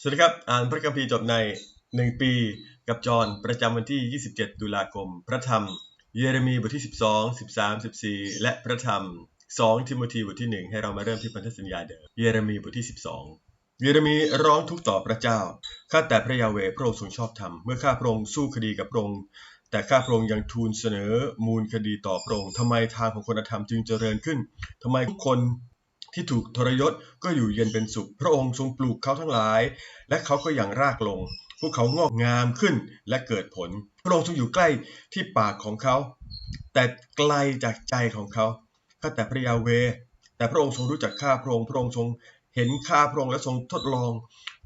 สวัสดีครับ อ่านพระคัมภีร์จบใน 1 ปีกับจอห์นประจำวันที่ 27 ตุลาคม พระธรรม เยเรมีบทที่ 12 13 14 และพระธรรม 2 ทิโมธีบทที่ 1 ให้เรามาเริ่มที่พันธสัญญาเดิม เยเรมีบทที่ 12 เยเรมีร้องทุกต่อพระเจ้า ข้าแต่พระยาเวพระองค์ทรงชอบธรรม เมื่อข้าพระองค์สู้คดีกับพระองค์ แต่ข้าพระองค์ยังทูลเสนอมูลคดีต่อพระองค์ทำไมทางของคนธรรมจึงเจริญขึ้นทำไมทุกคน ที่ถูกทรยศก็อยู่เย็นเป็นสุข พระองค์ทรงปลูกเขาทั้งหลาย และเขาก็อย่างรากลง พวกเขางอกงามขึ้นและเกิดผล พระองค์ทรงอยู่ใกล้ที่ปากของเขา แต่ไกลจากใจของเขาข้าแต่พระยาเว แต่พระองค์ทรงรู้จักข้าพระองค์พระองค์ทรงเห็นข้าพระองค์และทรงทดลอง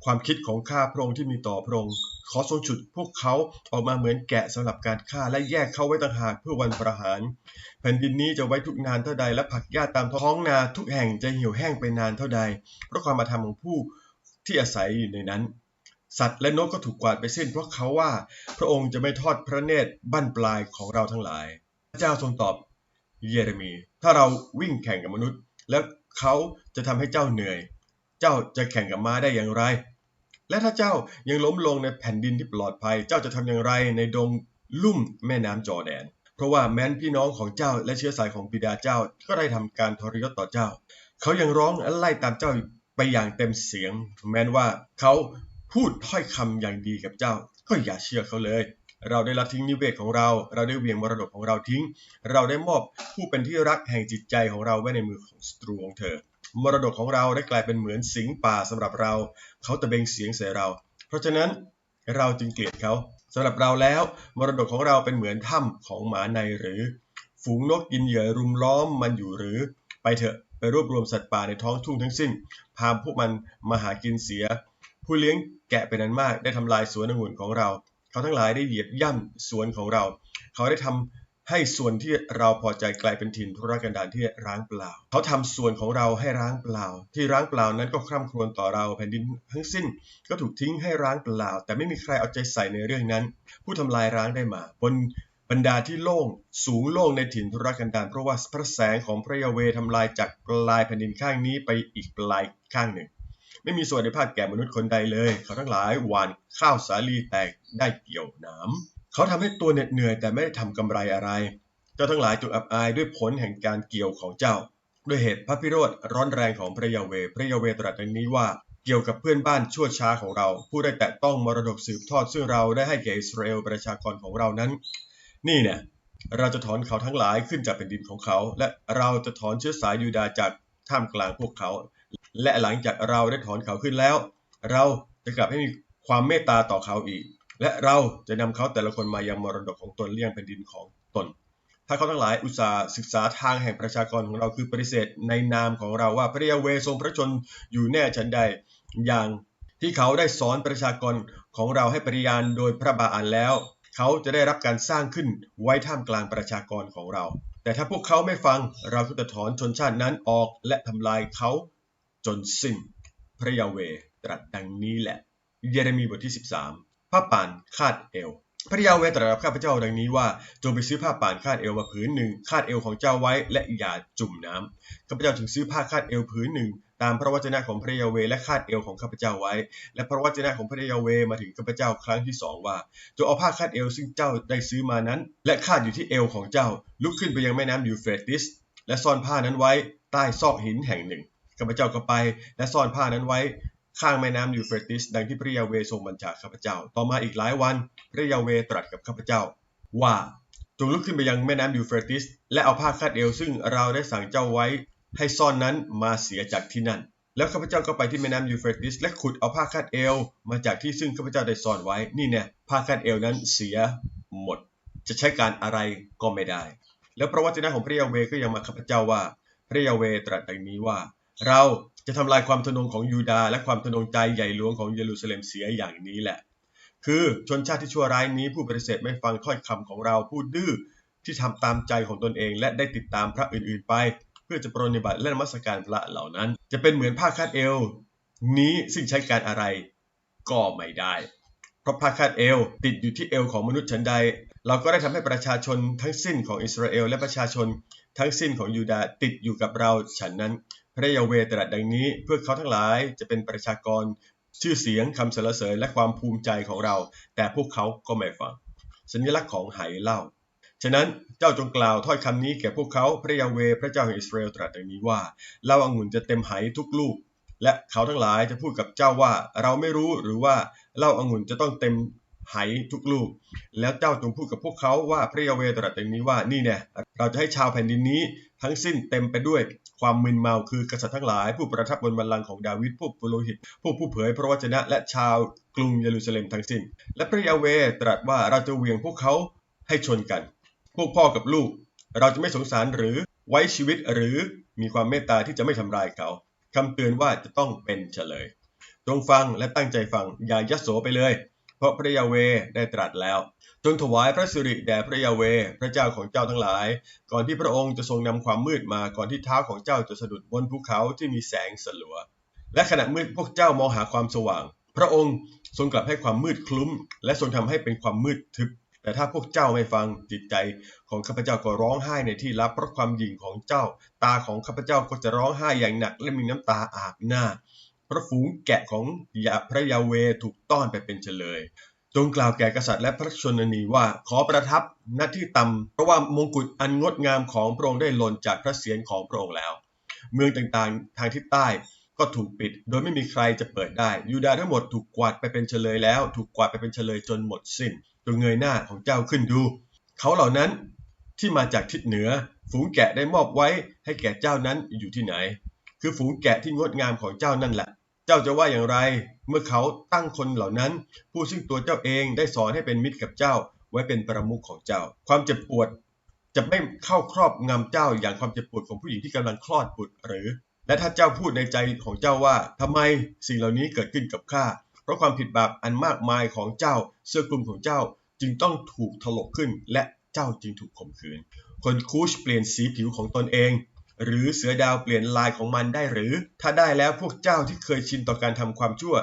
ความคิดของข้าพระองค์ที่มีต่อพระองค์ ขอทรงฉุดพวกเขาออกมาเหมือนแกะสำหรับการฆ่าและแยกเขาไว้ต่างหากเพื่อวันประหาร แผ่นดินนี้จะไว้ทุกนานเท่าใด และผักหญ้าตามท้องนาทุกแห่งจะเหี่ยวแห้งไปนานเท่าใด เพราะความมาทำของผู้ที่อาศัยอยู่ในนั้น สัตว์และนกก็ถูกกวาดไปสิ้น เพราะเขาว่าพระองค์จะไม่ทอดพระเนตรบั้นปลายของเราทั้งหลาย พระเจ้าทรงตอบเยเรมี ถ้าเราวิ่งแข่งกับมนุษย์ แล้วเขาจะทำให้เจ้าเหนื่อย เจ้าจะแข่งกับม้าได้อย่างไร และถ้าเจ้ายังล้มลงในแผ่นดินที่ปลอดภัย เจ้าจะทำอย่างไรในดงลุ่มแม่น้ำจอแดน เพราะว่าแม้นพี่น้องของเจ้าและเชื้อสายของบิดาเจ้าก็ได้ทำการทรยศต่อเจ้า เขายังร้องไล่ตามเจ้าไปอย่างเต็มเสียง แม้นว่าเขาพูดถ้อยคำอย่างดีกับเจ้า ก็อย่าเชื่อเขาเลย เราได้ละทิ้งนิเวศของเรา เราได้เวียงมรดกของเราทิ้ง เราได้มอบผู้เป็นที่รักแห่งจิตใจของเราไว้ในมือของศัตรูของเธอ มรดกของเราได้กลายเป็นเหมือนสิงป่าสำหรับเรา เขาตะเบงเสียงใส่เรา เพราะฉะนั้นเราจึงเกลียดเขาสำหรับเราแล้ว มรดกของเราเป็นเหมือนถ้ำของหมาในหรือ ฝูงนกกินเหยื่อรุมล้อมมันอยู่หรือ ไปเถอะไปรวบรวมสัตว์ป่าในท้องทุ่งทั้งสิ้น พาพวกมันมาหากินเสีย ผู้เลี้ยงแกะเป็นนั้นมากได้ทำลายสวนองุ่นของเรา เขาทั้งหลายได้เหยียบย่ำสวนของเรา เขาได้ทำ ให้ส่วนที่เราพอใจกลายเป็นถิ่นทุรกันดารที่ร้างเปล่า เขาทำส่วนของเราให้ร้างเปล่า ที่ร้างเปล่านั้นก็คร่ำครวญต่อเราแผ่นดินทั้งสิ้น ก็ถูกทิ้งให้ร้างเปล่า แต่ไม่มีใครเอาใจใส่ในเรื่องนั้น ผู้ทำลายร้างได้มาบนบรรดาที่โล่งสูงโล่งในถิ่นทุรกันดารเพราะว่าพระแสงของพระยาเวห์ทำลายจากปลายแผ่นดินข้างนี้ไปอีกปลายข้างหนึ่ง ไม่มีส่วนในภาคแก่มนุษย์คนใดเลย เขาทั้งหลายหวานข้าวสาลีแตกได้เกี่ยวหน้ำ เขาทำให้ตัวเหน็ดเหนื่อยแต่ไม่ได้ทำกำไรอะไร เจ้าทั้งหลายจงอับอายด้วยผลแห่งการเกี่ยวของเจ้า ด้วยเหตุพระพิโรธร้อนแรงของพระยาเว พระยาเวตรัสดังนี้ว่าเกี่ยวกับเพื่อนบ้านชั่วช้าของเรา ผู้ได้แตะต้องมรดกสืบทอดซึ่งเราได้ให้แก่อิสราเอลประชากรของเรานั้น นี่เนี่ยเราจะถอนเขาทั้งหลายขึ้นจากแผ่นดินของเขา และเราจะถอนเชื้อสายยูดาห์จากท่ามกลางพวกเขา และหลังจากเราได้ถอนเขาขึ้นแล้ว เราจะกลับให้มีความเมตตาต่อเขาอีก และเราจะนำเขาแต่ละคนมายังมรดกของตนเลี่ยงแผ่นดินของตน ถ้าเขาทั้งหลายอุตส่าห์ศึกษาทางแห่งประชากรของเราคือปฏิเสธในนามของเราว่าพระยาเวทรงพระชนอยู่แน่ฉันใดอย่างที่เขาได้สอนประชากรของเราให้ปริญาณโดยพระบาอันแล้ว เขาจะได้รับการสร้างขึ้นไว้ท่ามกลางประชากรของเรา แต่ถ้าพวกเขาไม่ฟังเราก็จะถอนชนชาตินั้นออกและทำลายเขาจนสิ้น พระยาเวตรัสดังนี้แหละ เยเรมีบทที่ 13 ผ้าป่านคาดเอวพระยาเวตรัสกับข้าพเจ้าดังนี้ว่าจงไปซื้อผ้าป่านคาดเอวมาผืนหนึ่งคาดเอวของเจ้าไว้และอย่าจุ่มน้ำข้าพเจ้าถึงซื้อผ้าคาดเอวผืนหนึ่งตามพระวจนะของพระยาเวและคาดเอวของข้าพเจ้าไว้ และพระวจนะของพระยาเวมาถึงข้าพเจ้าครั้งที่สองว่าจงเอาผ้าคาดเอวซึ่งเจ้าได้ซื้อมานั้น และคาดอยู่ที่เอวของเจ้า ลุกขึ้นไปยังแม่น้ำยูเฟรติส และซ่อนผ้านั้นไว้ใต้ซอกหินแห่งหนึ่งข้าพเจ้าก็ไป และซ่อนผ้านั้นไว้ ข้างแม่น้ำยูเฟรติส ดังที่พระยาเวทรงบัญชาข้าพเจ้า ต่อมาอีกหลายวัน พระยาเวตรัสกับข้าพเจ้า ว่าจงลุกขึ้นไปยังแม่น้ำยูเฟรติส และเอาผ้าคาดเอวซึ่งเราได้สั่งเจ้าไว้ ให้ซ่อนนั้นมาเสียจากที่นั่น แล้วข้าพเจ้าก็ไปที่แม่น้ำยูเฟรติส และขุดเอาผ้าคาดเอว มาจากที่ซึ่งข้าพเจ้าได้ซ่อนไว้ นี่เนี่ยผ้าคาดเอวนั้นเสียหมด จะใช้การอะไรก็ไม่ได้ แล้วพระวจนะของพระยาเวก็ยังมาข้าพเจ้าว่า พระยาเวตรัสดังนี้ว่า เรา จะทำลายความทะนงของยูดาห์และความทะนงใจใหญ่หลวงของเยรูซาเล็มเสียอย่างนี้แหละ คือชนชาติที่ชั่วร้ายนี้ผู้ปฏิเสธไม่ฟังถ้อยคำของเราผู้ดื้อที่ทำตามใจของตนเอง และได้ติดตามพระอื่นๆไป เพื่อจะปรนนิบัติและนมัสการพระเหล่านั้น จะเป็นเหมือนผ้าคาดเอว นี้ซึ่งใช้การอะไรก็ไม่ได้เพราะผ้าคาดเอวติดอยู่ที่เอวของมนุษย์ฉันใด เราก็ได้ทำให้ประชาชนทั้งสิ้นของอิสราเอลและประชาชนทั้งสิ้นของยูดาห์ติดอยู่กับเราฉันนั้น พระยาเวตรัสดังนี้เพื่อเขาทั้งหลายจะเป็นประชากรชื่อเสียงคำสรรเสริญและความภูมิใจของเรา แต่พวกเขาก็ไม่ฟัง สัญลักษณ์ของไหเล้าฉะนั้นเจ้าจงกล่าวถ้อยคำนี้แก่พวกเขาพระยาเวพระเจ้าแห่งอิสราเอลตรัสดังนี้ว่าเล้าองุ่นจะเต็มไหทุกลูก และเขาทั้งหลายจะพูดกับเจ้าว่าเราไม่รู้หรือว่าเล้าองุ่นจะต้องเต็มไหทุกลูก แล้วเจ้าจงพูดกับพวกเขาว่าพระยาเวตรัสดังนี้ว่านี่เนี่ยเราจะให้ชาวแผ่นดินนี้ทั้งสิ้นเต็มไปด้วย ความมึนเมาคือกษัตริย์ทั้งหลาย ผู้ประทับบนบัลลังก์ของดาวิดผู้ปุโรหิต ผู้ผู้เผยพระวจนะและชาวกรุงเยรูซาเล็มทั้งสิ้น และพระยาเวตรัสว่าเราจะเวียงพวกเขาให้ชนกัน พวกพ่อกับลูก เราจะไม่สงสารหรือไว้ชีวิตหรือมีความเมตตาที่จะไม่ทำลายเขาคำเตือนว่าจะต้องเป็นเฉลยจงฟังและตั้งใจฟังอย่ายโสไปเลย เพราะพระยาเวได้ตรัสแล้ว จงถวายพระสิริแด่พระยาเว พระเจ้าของเจ้าทั้งหลาย ก่อนที่พระองค์จะทรงนำความมืดมาก่อนที่เท้าของเจ้าจะสะดุดบนภูเขาที่มีแสงสลัว และขณะมืดพวกเจ้ามองหาความสว่าง พระองค์ทรงกลับให้ความมืดคลุ้ม และทรงทำให้เป็นความมืดทึบ แต่ถ้าพวกเจ้าไม่ฟังจิตใจของข้าพเจ้าก็ร้องไห้ในที่ลับเพราะความหยิ่งของเจ้า ตาของข้าพเจ้าก็จะร้องไห้อย่างหนักและมีน้ำตาอาบหน้าพระฝูงแกะของยาพระยาเวถูกต้อนไปเป็นเฉลย จงกล่าวแก่กษัตริย์และพระชนนีว่าขอประทับณที่ต่ำเพราะว่ามงกุฎอันงดงามของพระองค์ได้หล่นจากพระเศียรของพระองค์แล้ว เมืองต่างๆ ทางทิศใต้ก็ถูกปิด โดยไม่มีใครจะเปิดได้ ยูดาห์ทั้งหมดถูกกวาดไปเป็นเฉลยแล้ว ถูกกวาดไปเป็นเฉลยจนหมดสิ้นจงเงยหน้าของเจ้าขึ้นดู เขาเหล่านั้นที่มาจากทิศเหนือ ฝูงแกะได้มอบไว้ให้แก่เจ้านั้นอยู่ที่ไหน คือฝูงแกะที่งดงามของเจ้านั่นแหละ จ้าจะว่าอย่างไร เมื่อเขาตั้งคนเหล่านั้น ผู้ซึ่งตัวเจ้าเองได้สอนให้เป็นมิตรกับเจ้า ไว้เป็นประมุขของเจ้า ความเจ็บปวดจะไม่เข้าครอบงำเจ้าอย่างความเจ็บปวดของผู้หญิงที่กำลังคลอดบุตรหรือ และถ้าเจ้าพูดในใจของเจ้าว่าทำไมสิ่งเหล่านี้เกิดขึ้นกับข้าเพราะความผิดบาปอันมากมายของเจ้า เสื้อกลุ่มของเจ้าจึงต้องถูกถลกขึ้นและเจ้าจึงถูกข่มขืน คนคูชเปลี่ยนสีผิวของตนเอง หรือเสือดาวเปลี่ยนลายของมันได้หรือ ถ้าได้แล้วพวกเจ้าที่เคยชินต่อการทำความชั่ว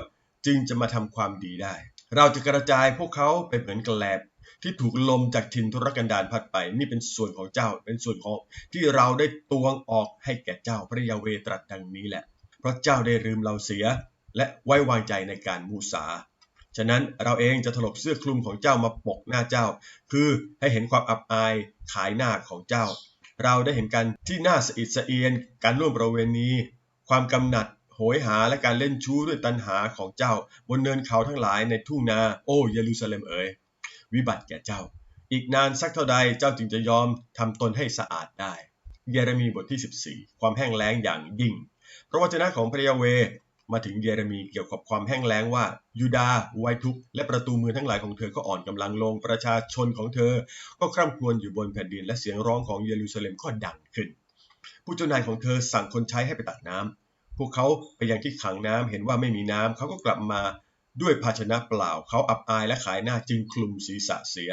จึงจะมาทำความดีได้ เราจะกระจายพวกเขาไปเหมือนกระแลบที่ถูกลมจากทินทุรกันดารพัดไปนี่เป็นส่วนของเจ้าเป็นส่วนของที่เราได้ตวงออกให้แก่เจ้าพระยาเวตรัสดังนี้แหละ เพราะเจ้าได้ลืมเราเสีย และไว้วางใจในการมูสาฉะนั้นเราเองจะถลกเสื้อคลุมของเจ้ามาปกหน้าเจ้า คือให้เห็นความอับอายขายหน้าของเจ้า เราได้เห็นกันที่น้าสะอิดสะเอียนการร่วมประเวณี ความกำหนัดโหยหาและการเล่นชู้ด้วยตัณหาของเจ้า บนเนินเขาทั้งหลายในทุ่งนา โอ้เยรูซาเล็มเอ๋ยวิบัติแก่เจ้า อีกนานสักเท่าใดเจ้าจึงจะยอมทำตนให้สะอาดได้ เยเรมีบทที่ 14 ความแห้งแล้งอย่างยิ่งพระวจนะของพระยาเว มาถึงเยเรมีเกี่ยวกับความแห้งแล้งว่า ยูดาห์ไวทุก และประตูเมืองทั้งหลายของเธอก็อ่อนกำลังลง ประชาชนของเธอ ก็คร่ำครวญอยู่บนแผ่นดิน และเสียงร้องของเยรูซาเล็มก็ดังขึ้น ผู้เจ้านายของเธอสั่งคนใช้ให้ไปตักน้ำพวกเขาไปยังที่ขังน้ำเห็นว่าไม่มีน้ำเขาก็กลับมาด้วยภาชนะเปล่า เขาอับอายและขายหน้าจึงคลุมศีรษะเสีย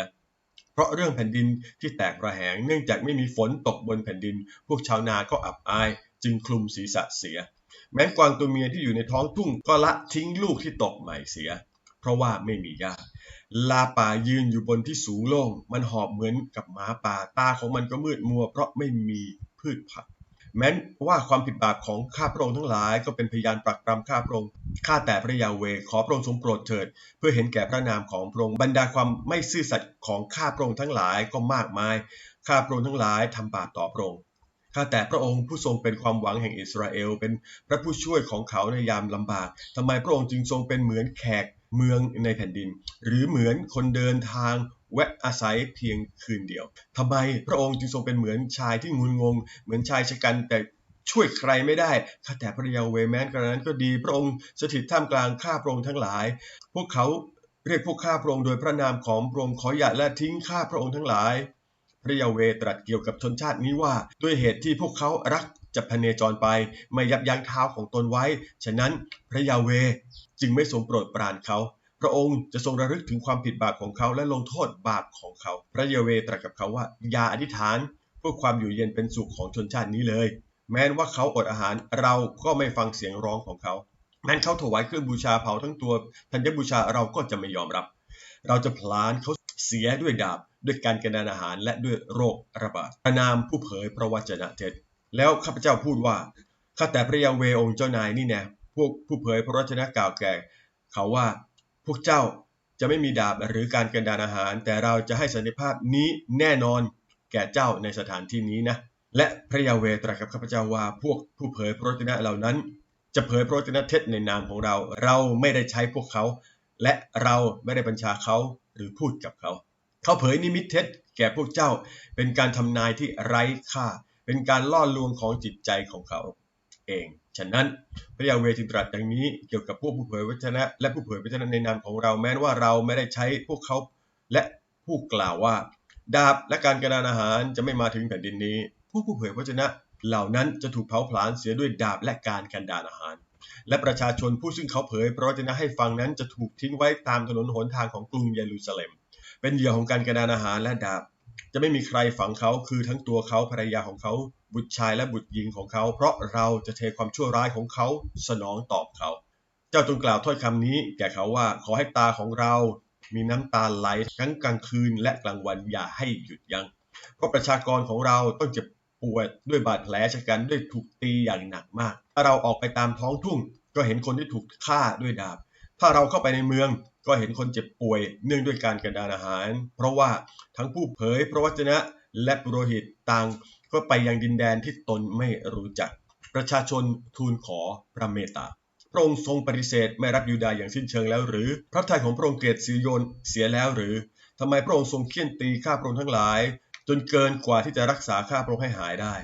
เพราะเรื่องแผ่นดินที่แตกระแหงเนื่องจากไม่มีฝนตกบนแผ่นดิน พวกชาวนาก็อับอาย จึงคลุมศีรษะเสีย แม้กวางตัวเมียที่อยู่ในท้องทุ่งก็ละทิ้งลูกที่ตกใหม่เสีย เพราะว่าไม่มีหญ้าลาป่ายืนอยู่บนที่สูงโล่ง มันหอบเหมือนกับหมาป่าตาของมันก็มืดมัว เพราะไม่มีพืชผัก แม้ว่าความผิดบาปของข้าพระองค์ทั้งหลายก็เป็นพยานปรักปรำข้าพระองค์ข้าแต่พระยาเวขอพระองค์ทรงโปรดเถิด เพื่อเห็นแก่พระนามของพระองค์บรรดาความไม่ซื่อสัตย์ของข้าพระองค์ทั้งหลายก็มากมายข้าพระองค์ทั้งหลายทำบาปต่อพระองค์ ข้าแต่พระองค์ผู้ทรงเป็นความหวังแห่งอิสราเอล เป็นพระผู้ช่วยของเขาในยามลำบากทำไมพระองค์จึงทรงเป็นเหมือนแขกเมืองในแผ่นดิน หรือเหมือนคนเดินทางแวะอาศัยเพียงคืนเดียวทำไมพระองค์จึงทรงเป็นเหมือนชายที่งุนงง เหมือนชายชะกันแต่ช่วยใครไม่ได้ ข้าแต่พระยาเวแม้นกระนั้นก็ดี พระองค์สถิตท่ามกลางข้าพระองค์ทั้งหลาย พวกเขาเรียกพวกข้าพระองค์โดยพระนามของพระองค์ขออย่าละทิ้งข้าพระองค์ทั้งหลาย พระยาเวตรัสเกี่ยวกับชนชาตินี้ว่า ด้วยเหตุที่พวกเขารักจะพเนจรไปไม่ยับยั้งเท้าของตนไว้ ฉะนั้นพระยาเวจึงไม่ทรงโปรดปรานเขาพระองค์จะทรงระลึกถึงความผิดบาปของเขาและลงโทษบาปของเขา พระยาเวตรัสกับเขาว่าอย่าอธิษฐานเพื่อความอยู่เย็นเป็นสุขของชนชาตินี้เลย แม้ว่าเขาอดอาหารเราก็ไม่ฟังเสียงร้องของเขาแม้เขาถวายเครื่องบูชาเผาทั้งตัวธัญบูชาเราก็จะไม่ยอมรับ เราจะพลานเขา เสียด้วยดาบ ด้วยการกระนานอาหารและด้วยโรคระบาดประนามผู้เผยพระวจนะเท็จแล้วข้าพเจ้าพูดว่าข้าแต่พระยาเวองค์เจ้านายนี่แน่พวกผู้เผยพระวจนะกล่าวแก่ เขาว่าพวกเจ้าจะไม่มีดาบหรือการกันดานอาหาร แต่เราจะให้สันติภาพนี้แน่นอนแก่เจ้าในสถานที่นี้นะ และพระยาเวตรัสกับข้าพเจ้าว่าพวกผู้เผยพระวจนะเหล่านั้น จะเผยพระวจนะเท็จในนามของเรา เราไม่ได้ใช้พวกเขา และเราไม่ได้บัญชาเขา หรือพูดกับเขา เขาเผยนิมิตเท็จแก่พวกเจ้า เป็นการทำนายที่ไร้ค่า เป็นการล่อลวงของจิตใจของเขา เอง ฉะนั้นพระยาเวจึงตรัสดังนี้เกี่ยวกับพวกผู้เผยวจนะ และผู้เผยวจนะในนามของเราแม้ว่าเราไม่ได้ใช้พวกเขาและผู้กล่าวว่า ดาบและการกระดานอาหารจะไม่มาถึงแผ่นดินนี้ ผู้ผู้เผยพระชนะเหล่านั้นจะถูกเผาผลาญเสียด้วยดาบและการกันดานอาหาร และประชาชนผู้ซึ่งเขาเผยพระวจนะให้ฟังนั้นจะถูกทิ้งไว้ตามถนนหนทางของกรุงเยรูซาเล็ม เป็นเหยื่อของการกระดานอาหารและดาบ จะไม่มีใครฝังเขาคือทั้งตัวเขาภรรยาของเขา บุตรชายและบุตรหญิงของเขา เพราะเราจะเทความชั่วร้ายของเขาสนองตอบเขา เจ้าจงกล่าวถ้อยคำนี้ แก่เขาว่าขอให้ตาของเรามีน้ำตาไหลทั้งกลางคืนและกลางวันอย่าให้หยุดยัง้งเพราะประชากรของเราต้องเจ็บ ปวดด้วยบาดแผลชะกันด้วยถูกตีอย่างหนักมาก ถ้าเราออกไปตามท้องทุ่ง ก็เห็นคนที่ถูกฆ่าด้วยดาบ ถ้าเราเข้าไปในเมืองก็เห็นคนเจ็บป่วยเนื่องด้วยการกระดานอาหาร เพราะว่าทั้งผู้เผยพระวจนะและปุโรหิตต่างก็ไปยังดินแดนที่ตนไม่รู้จัก ประชาชนทูลขอพระเมตตาพระองค์ทรงปฏิเสธไม่รับยูดาห์อย่างสิ้นเชิงแล้วหรือ พระทัยของพระองค์เกลียดซิโยนเสียแล้วหรือทำไมพระองค์ทรงเคี่ยนตีข้าพระองค์ทั้งหลาย จนเกินกว่าที่จะรักษาข้าพระองค์ให้หายได้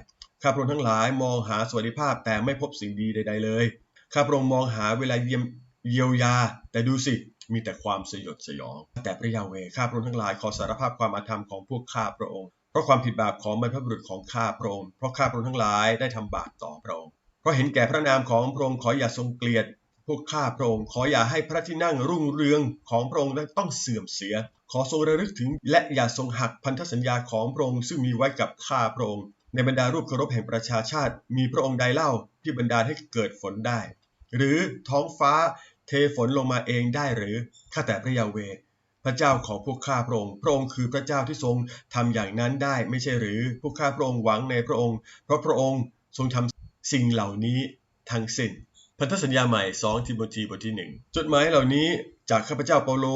ข้าพระองค์ทั้งหลายมองหาสวัสดิภาพแต่ไม่พบสิ่งดีใด ๆ เลยข้าพระองค์มองหาเวลาเยี่ยมเยียวยา แต่ดูสิมีแต่ความสยดสยอง แต่พระยาเวข้าพระองค์ทั้งหลายขอสารภาพความอาธรรมของพวกข้าพระองค์เพราะความผิดบาปของบรรพบุรุษของข้าพระองค์เพราะข้าพระองค์ทั้งหลายได้ทำบาปต่อพระองค์เพราะเห็นแก่พระนามของพระองค์ขออย่าทรงเกลียด พวกข้าพระองค์ขออย่าให้พระที่นั่งรุ่งเรืองของพระองค์ต้องเสื่อมเสีย ขอทรงระลึกถึง และอย่าทรงหักพันธสัญญาของพระองค์ซึ่งมีไว้กับข้าพระองค์ ในบรรดารูปเคารพแห่งประชาชาติ มีพระองค์ใดเล่าที่บรรดาให้เกิดฝนได้ หรือท้องฟ้าเทฝนลงมาเองได้หรือข้าแต่พระยาเวพระเจ้าของพวกข้าพระองค์ พระองค์คือพระเจ้าที่ทรงทำอย่างนั้นได้ไม่ใช่หรือ พวกข้าพระองค์หวังในพระองค์ เพราะพระองค์ทรงทำสิ่งเหล่านี้ทั้งสิ้น พันธสัญญาใหม่ 2 ทิโมธีบทที่ 1 จดหมายเหล่านี้จากข้าพเจ้าเปาโล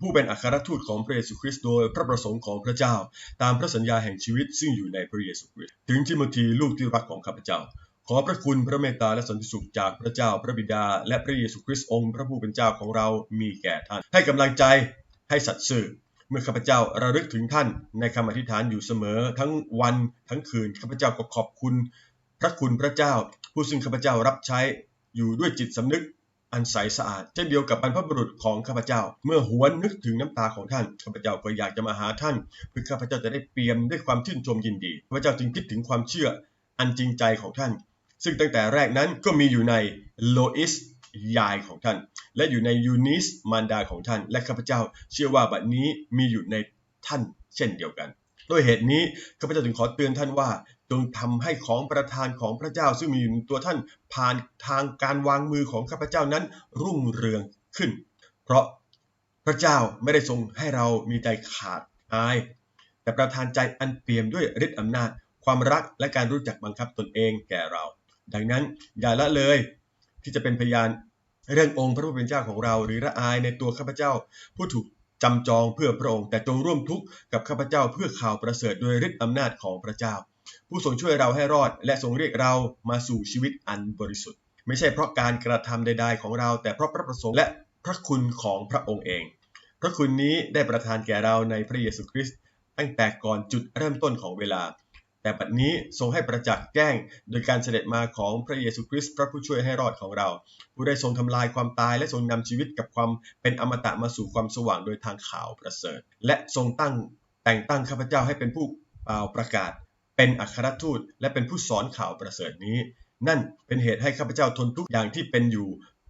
ผู้เป็นอัครทูตของพระเยซูคริสต์โดยพระประสงค์ของพระเจ้า ตามพระสัญญาแห่งชีวิตซึ่งอยู่ในพระเยซูคริสต์ถึงทิโมธีลูกที่รักของข้าพเจ้า ขอพระคุณพระเมตตาและสันติสุขจากพระเจ้าพระบิดา และพระเยซูคริสต์องค์พระผู้เป็นเจ้าของเรามีแก่ท่าน ให้กำลังใจให้สัตย์ซื่อเมื่อข้าพเจ้าระลึกถึงท่านในคำอธิษฐานอยู่เสมอ ทั้งวันทั้งคืนข้าพเจ้าก็ขอบคุณ พระคุณพระเจ้า ผู้ซึ่งข้าพเจ้ารับใช้ อยู่ด้วยจิตสำนึกอันใสสะอาดเช่นเดียวกับบรรพบุรุษของข้าพเจ้า เมื่อหวนนึกถึงน้ำตาของท่านข้าพเจ้าก็อยากจะมาหาท่านเพื่อข้าพเจ้าจะได้เปี่ยมด้วยความชื่นชมยินดีข้าพเจ้าจึงคิดถึงความเชื่ออันจริงใจของท่าน ซึ่งตั้งแต่แรกนั้นก็มีอยู่ในโลอิสยายของท่าน และอยู่ในยูนิสมารดาของท่าน และข้าพเจ้าเชื่อว่าบัดนี้มีอยู่ในท่านเช่นเดียวกันด้วยเหตุนี้ข้าพเจ้าจึงขอเตือนท่านว่า จงทำให้ของประทานของพระเจ้าซึ่งมีอยู่ในตัวท่านผ่านทางการวางมือของข้าพเจ้านั้นรุ่งเรืองขึ้น เพราะพระเจ้าไม่ได้ทรงให้เรามีใจขาดอาย แต่ประทานใจอันเปี่ยมด้วยฤทธิ์อำนาจ ความรักและการรู้จักบังคับตนเองแก่เรา ดังนั้นอย่าละเลยที่จะเป็นพยานเรื่ององค์พระผู้เป็นเจ้าของเรา หรือละอายในตัวข้าพเจ้า ผู้ถูกจำจองเพื่อพระองค์ แต่จงร่วมทุกข์กับข้าพเจ้าเพื่อข่าวประเสริฐโดยฤทธิ์อำนาจของพระเจ้า ผู้ทรงช่วยเราให้รอด และทรงเรียกเรามาสู่ชีวิตอันบริสุทธิ์ ไม่ใช่เพราะการกระทำใด ๆ ของเรา แต่เพราะพระประสงค์และพระคุณของพระองค์เอง พระคุณนี้ได้ประทานแก่เราในพระเยซูคริสต์ตั้งแต่ก่อนจุดเริ่มต้นของเวลา แต่บัดนี้ทรงให้ประจักษ์แจ้ง โดยการเสด็จมาของพระเยซูคริสต์พระผู้ช่วยให้รอดของเรา ผู้ได้ทรงทำลายความตายและทรงนำชีวิตกับความเป็นอมตะมาสู่ความสว่างโดยทางข่าวประเสริฐ และทรงตั้งแต่งตั้งข้าพเจ้าให้เป็นผู้เป่าประกาศ เป็นอัครทูตและเป็นผู้สอนข่าวประเสริฐนี้ นั่นเป็นเหตุให้ข้าพเจ้าทนทุกอย่างที่เป็นอยู่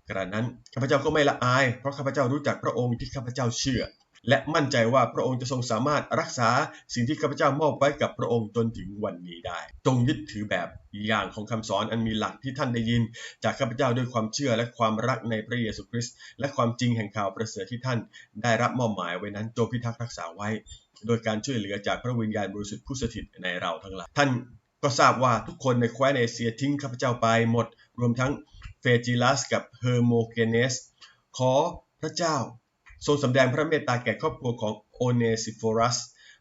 กระนั้นข้าพเจ้าก็ไม่ละอาย เพราะข้าพเจ้ารู้จักพระองค์ที่ข้าพเจ้าเชื่อ และมั่นใจว่าพระองค์จะทรงสามารถรักษาสิ่งที่ข้าพเจ้ามอบไว้กับพระองค์จนถึงวันนี้ได้ จงยึดถือแบบอย่างของคำสอนอันมีหลักที่ท่านได้ยิน จากข้าพเจ้าด้วยความเชื่อและความรักในพระเยซูคริสต์และความจริงแห่งข่าวประเสริฐที่ท่าน ได้รับมอบหมายไว้นั้นจงพิทักษ์รักษาไว้ โดยการช่วยเหลือจากพระวิญญาณบริสุทธิ์ผู้สถิตในเราทั้งหลายท่านก็ทราบว่าทุกคนในแคว้นเอเชียทิ้งข้าพเจ้าไปหมด รวมทั้งเฟจิลัสกับเฮอร์โมเกเนส ขอพระเจ้า ทรงสำแดงพระเมตตาแก่ครอบครัวของโอเนซิโฟรัส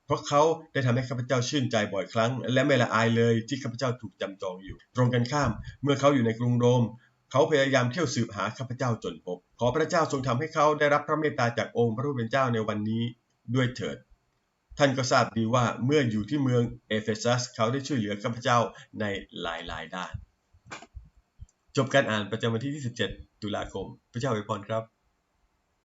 เพราะเขาได้ทำให้ข้าพเจ้าชื่นใจบ่อยครั้ง และไม่ละอายเลยที่ข้าพเจ้าถูกจำจองอยู่ ตรงกันข้ามเมื่อเขาอยู่ในกรุงโรม เขาพยายามเที่ยวสืบหาข้าพเจ้าจนพบ ขอพระเจ้าทรงทำให้เขาได้รับพระเมตตาจากองค์พระผู้เป็นเจ้าในวันนี้ด้วยเถิด ท่านก็ทราบดีว่าเมื่ออยู่ที่เมืองเอเฟซัสเขาได้ช่วยเหลือข้าพเจ้าในหลายๆด้าน จบการอ่านประจำวันที่ 27 ตุลาคม พระเจ้าอวยพรครับ